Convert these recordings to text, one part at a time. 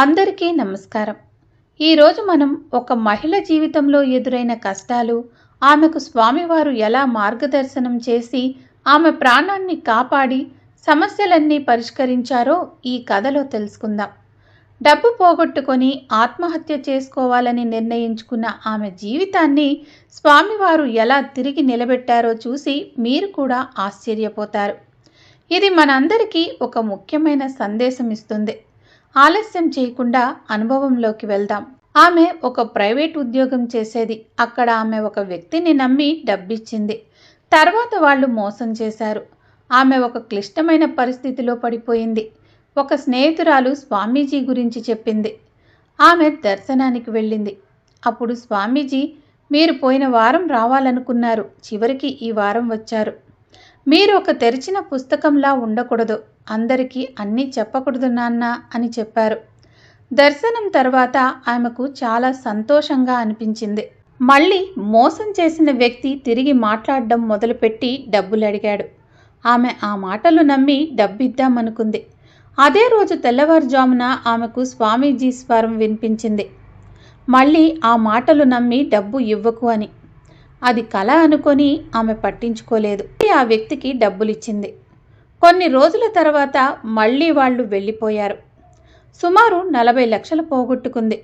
అందరికీ నమస్కారం. ఈరోజు మనం ఒక మహిళ జీవితంలో ఎదురైన కష్టాలు ఆమెకు స్వామివారు ఎలా మార్గదర్శనం చేసి ఆమె ప్రాణాన్ని కాపాడి సమస్యలన్నీ పరిష్కరించారో ఈ కథలో తెలుసుకుందాం. డబ్బు పోగొట్టుకొని ఆత్మహత్య చేసుకోవాలని నిర్ణయించుకున్న ఆమె జీవితాన్ని స్వామివారు ఎలా తిరిగి నిలబెట్టారో చూసి మీరు కూడా ఆశ్చర్యపోతారు. ఇది మనందరికీ ఒక ముఖ్యమైన సందేశం ఇస్తుంది. ఆలస్యం చేయకుండా అనుభవంలోకి వెళ్దాం. ఆమె ఒక ప్రైవేట్ ఉద్యోగం చేసేది. అక్కడ ఆమె ఒక వ్యక్తిని నమ్మి డబ్బిచ్చింది. తర్వాత వాళ్ళు మోసం చేశారు. ఆమె ఒక క్లిష్టమైన పరిస్థితిలో పడిపోయింది. ఒక స్నేహితురాలు స్వామీజీ గురించి చెప్పింది. ఆమె దర్శనానికి వెళ్ళింది. అప్పుడు స్వామీజీ మీరు పోయిన వారం రావాలనుకున్నారు. చివరికి ఈ వారం వచ్చారు. మీరు ఒక తెరిచిన పుస్తకంలా ఉండకూడదు. అందరికీ అన్నీ చెప్పకూడదు నాన్న అని చెప్పారు. దర్శనం తర్వాత ఆమెకు చాలా సంతోషంగా అనిపించింది. మళ్ళీ మోసం చేసిన వ్యక్తి తిరిగి మాట్లాడడం మొదలుపెట్టి డబ్బులు అడిగాడు. ఆమె ఆ మాటలు నమ్మి డబ్బిద్దామనుకుంది. అదే రోజు తెల్లవారుజామున ఆమెకు స్వామీజీ స్వరం వినిపించింది. మళ్ళీ ఆ మాటలు నమ్మి డబ్బు ఇవ్వకు అని. అది కళ అనుకొని ఆమె పట్టించుకోలేదు. ఆ వ్యక్తికి డబ్బులిచ్చింది. కొన్ని రోజుల తర్వాత మళ్ళీ వాళ్ళు వెళ్ళిపోయారు. సుమారు నలభై లక్షలు పోగొట్టుకుంది.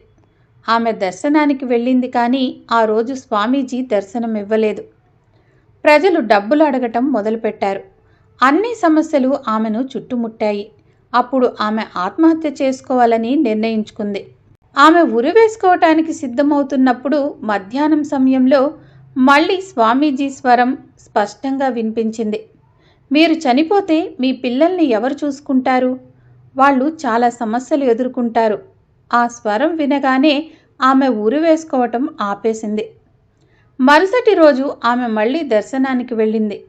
ఆమె దర్శనానికి వెళ్ళింది కానీ ఆ రోజు స్వామీజీ దర్శనం ఇవ్వలేదు ప్రజలు డబ్బులు అడగటం మొదలుపెట్టారు. అన్ని సమస్యలు ఆమెను చుట్టుముట్టాయి. అప్పుడు ఆమె ఆత్మహత్య చేసుకోవాలని నిర్ణయించుకుంది. ఆమె ఉరి వేసుకోవటానికి సిద్ధమవుతున్నప్పుడు మధ్యాహ్నం సమయంలో మళ్ళీ స్వామీజీ స్వరం స్పష్టంగా వినిపించింది. మీరు చనిపోతే మీ పిల్లల్ని ఎవరు చూసుకుంటారు? వాళ్ళు చాలా సమస్యలు ఎదుర్కొంటారు. ఆ స్వరం వినగానే ఆమె ఊరు వేసుకోవటం ఆపేసింది. మరుసటి రోజు ఆమె మళ్ళీ దర్శనానికి వెళ్ళింది.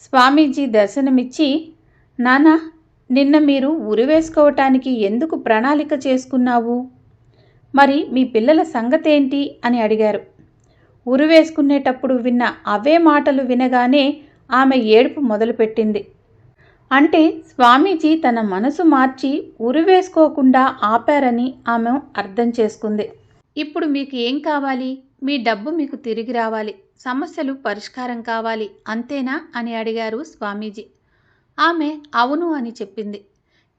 స్వామీజీ దర్శనమిచ్చి నానా నిన్న మీరు ఉరి వేసుకోవటానికి ఎందుకు ప్రణాళిక చేసుకున్నావు? మరి మీ పిల్లల సంగతేంటి? అని అడిగారు. ఉరి వేసుకునేటప్పుడు విన్న అవే మాటలు వినగానే ఆమె ఏడుపు మొదలుపెట్టింది. అంటే స్వామీజీ తన మనసు మార్చి ఉరివేసుకోకుండా ఆపారని ఆమె అర్థం చేసుకుంది. ఇప్పుడు మీకు ఏం కావాలి? మీ డబ్బు మీకు తిరిగి రావాలి. సమస్యలు పరిష్కారం కావాలి. అంతేనా? అని అడిగారు స్వామీజీ. ఆమె అవును అని చెప్పింది.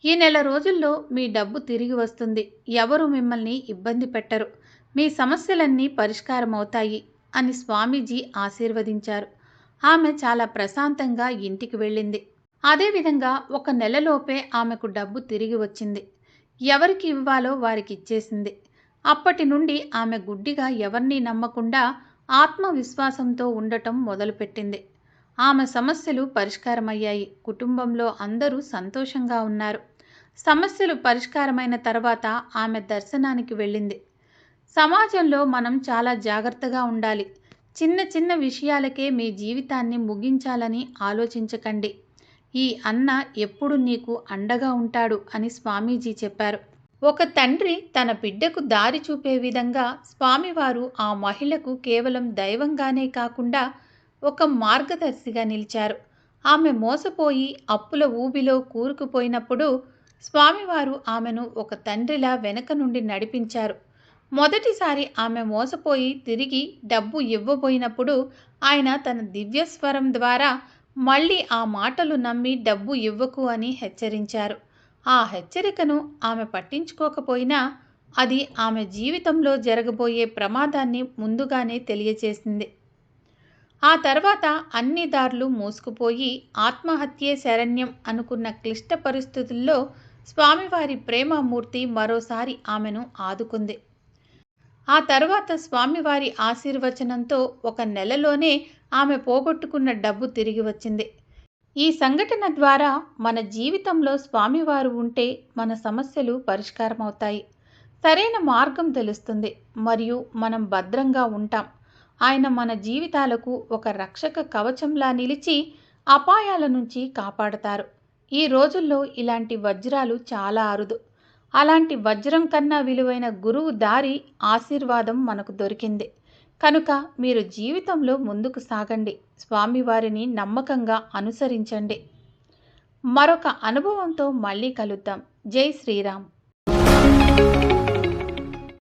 ఈ నెల రోజుల్లో మీ డబ్బు తిరిగి వస్తుంది. ఎవరు మిమ్మల్ని ఇబ్బంది పెట్టరు. మీ సమస్యలన్నీ పరిష్కారం అవుతాయి అని స్వామీజీ ఆశీర్వదించారు. ఆమె చాలా ప్రశాంతంగా ఇంటికి వెళ్ళింది. అదేవిధంగా ఒక నెలలోపే ఆమెకు డబ్బు తిరిగి వచ్చింది. ఎవరికి ఇవ్వాలో వారికి ఇచ్చేసింది. అప్పటి నుండి ఆమె గుడ్డిగా ఎవరిని నమ్మకుండా ఆత్మవిశ్వాసంతో ఉండటం మొదలుపెట్టింది. ఆమె సమస్యలు పరిష్కారమయ్యాయి. కుటుంబంలో అందరూ సంతోషంగా ఉన్నారు. సమస్యలు పరిష్కారమైన తర్వాత ఆమె దర్శనానికి వెళ్ళింది. సమాజంలో మనం చాలా జాగ్రత్తగా ఉండాలి. చిన్న చిన్న విషయాలకే మీ జీవితాన్ని ముగించాలని ఆలోచించకండి. ఈ అన్న ఎప్పుడు నీకు అండగా ఉంటాడు అని స్వామీజీ చెప్పారు. ఒక తండ్రి తన బిడ్డకు దారి చూపే విధంగా స్వామివారు ఆ మహిళకు కేవలం దైవంగానే కాకుండా ఒక మార్గదర్శిగా నిలిచారు. ఆమె మోసపోయి అప్పుల ఊబిలో కూరుకుపోయినప్పుడు స్వామివారు ఆమెను ఒక తండ్రిలా వెనక నుండి నడిపించారు. మొదటిసారి ఆమె మోసపోయి తిరిగి డబ్బు ఇవ్వబోయినప్పుడు ఆయన తన దివ్యస్వరం ద్వారా మళ్ళీ ఆ మాటలు నమ్మి డబ్బు ఇవ్వకు అని హెచ్చరించారు. ఆ హెచ్చరికను ఆమె పట్టించుకోకపోయినా అది ఆమె జీవితంలో జరగబోయే ప్రమాదాన్ని ముందుగానే తెలియచేసింది. ఆ తర్వాత అన్ని దారులు మూసుకుపోయి ఆత్మహత్యే శరణ్యం అనుకున్న క్లిష్ట పరిస్థితుల్లో స్వామివారి ప్రేమమూర్తి మరోసారి ఆమెను ఆదుకుంది. ఆ తర్వాత స్వామివారి ఆశీర్వచనంతో ఒక నెలలోనే ఆమె పోగొట్టుకున్న డబ్బు తిరిగి వచ్చింది. ఈ సంఘటన ద్వారా మన జీవితంలో స్వామివారు ఉంటే మన సమస్యలు పరిష్కారమవుతాయి. సరైన మార్గం తెలుస్తుంది. మరియు మనం భద్రంగా ఉంటాం. ఆయన మన జీవితాలకు ఒక రక్షక కవచంలా నిలిచి అపాయాల నుంచి కాపాడతారు. ఈ రోజుల్లో ఇలాంటి వజ్రాలు చాలా అరుదు. అలాంటి వజ్రం కన్నా విలువైన గురువు దారి ఆశీర్వాదం మనకు దొరికింది. కనుక మీరు జీవితంలో ముందుకు సాగండి. స్వామివారిని నమ్మకంగా అనుసరించండి. మరొక అనుభవంతో మళ్ళీ కలుద్దాం. జై శ్రీరామ్.